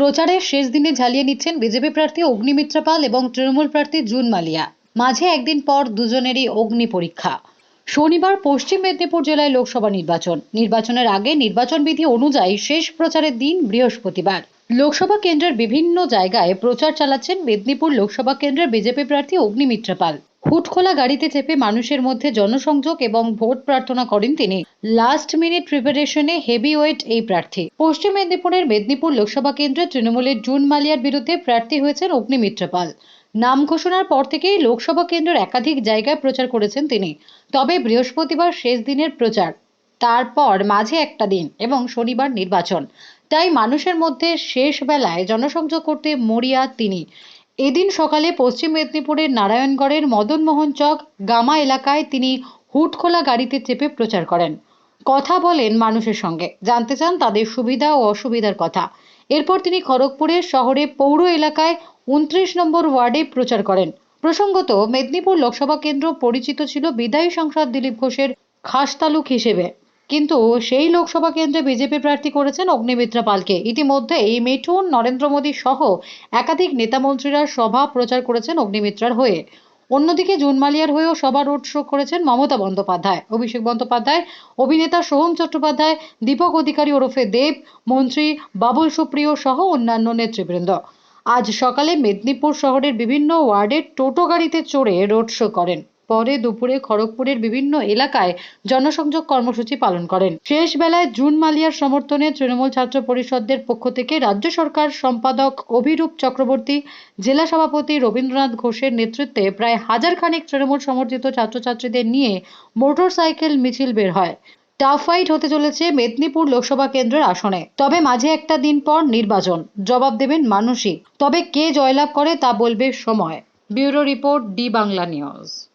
প্রচারের শেষ দিনে ঝালিয়ে নিচ্ছেন বিজেপি প্রার্থী অগ্নিমিত্রা পাল এবং তৃণমূল প্রার্থী জুন মালিয়া। মাঝে একদিন পর দুজনেরই অগ্নি পরীক্ষা। শনিবার পশ্চিম মেদিনীপুর জেলায় লোকসভা নির্বাচন। নির্বাচনের আগে নির্বাচন বিধি অনুযায়ী শেষ প্রচারের দিন বৃহস্পতিবার। লোকসভা কেন্দ্রের বিভিন্ন জায়গায় প্রচার চালাচ্ছেন মেদিনীপুর লোকসভা কেন্দ্রের বিজেপি প্রার্থী অগ্নিমিত্রা পাল। হুটখোলা গাড়িতে চেপে মানুষের মধ্যে জনসংযোগ এবং ভোট প্রার্থনা করেন তিনি। লাস্ট মিনিট প্রিপারেশনে হেভি ওয়েট এই প্রার্থী। পশ্চিম মেদিনীপুরের মেদিনীপুর লোকসভা কেন্দ্রে তৃণমূলের জুন মালিয়ার বিরুদ্ধে প্রার্থী হয়েছেন অগ্নিমিত্রা পাল। নাম ঘোষণার পর থেকেই লোকসভা কেন্দ্রের একাধিক জায়গায় প্রচার করেছেন তিনি। তবে বৃহস্পতিবার শেষ দিনের প্রচার, তারপর মাঝে একটা দিন এবং শনিবার নির্বাচন। তাই মানুষের মধ্যে শেষ বেলায় জনসংযোগ করতে মরিয়া তিনি। এদিন সকালে পশ্চিম মেদিনীপুরের নারায়ণগড়ের মদনমোহন চক গামা এলাকায় তিনি হুটখোলা গাড়িতে চেপে প্রচার করেন। কথা বলেন মানুষের সঙ্গে। জানতে চান তাদের সুবিধা ও অসুবিধার কথা। এরপর তিনি খড়গপুরের শহরে পৌর এলাকায় উনত্রিশ নম্বর ওয়ার্ডে প্রচার করেন। প্রসঙ্গত, মেদিনীপুর লোকসভা কেন্দ্র পরিচিত ছিল বিদায়ী সাংসদ দিলীপ ঘোষের খাস তালুক হিসেবে। কিন্তু সেই লোকসভা কেন্দ্রে বিজেপি প্রার্থী করেছেন অগ্নিমিত্রা পালকে। ইতিমধ্যে এই মিঠুন, নরেন্দ্র মোদী সহ একাধিক নেতামন্ত্রীরা সভা প্রচার করেছেন অগ্নিমিত্রার হয়ে। অন্যদিকে জুন মালিয়ার হয়েও সভা রোড শো করেছেন মমতা বন্দ্যোপাধ্যায়। অভিষেক বন্দ্যোপাধ্যায়, অভিনেতা সোহম চট্টোপাধ্যায়, দীপক অধিকারী ওরফে দেব, মন্ত্রী বাবুল সুপ্রিয় সহ অন্যান্য নেতৃবৃন্দ। আজ সকালে মেদিনীপুর শহরের বিভিন্ন ওয়ার্ডে টোটো গাড়িতে চড়ে রোড শো করেন। পরে দুপুরে খড়গপুরের বিভিন্ন এলাকায় জনসংযোগ কর্মসূচি পালন করেন। শেষ বেলায় জুন মালিয়ার সমর্থনে তৃণমূল ছাত্র পরিষদের পক্ষ থেকে রাজ্য সরকার সম্পাদক অভিরূপ চক্রবর্তী, জেলা সভাপতি রবীন্দ্রনাথ ঘোষের নেতৃত্বে প্রায় হাজার খানেক তৃণমূল সমর্থিত ছাত্রছাত্রীদের নিয়ে মোটর সাইকেল মিছিল বের হয়। টাফ ফাইট হতে চলেছে মেদিনীপুর লোকসভা কেন্দ্রের আসনে। তবে মাঝে একটা দিন পর নির্বাচন। জবাব দেবেন মানুষই তবে কে জয়লাভ করে তা বলবে সময়। Bureau report D Bangla news.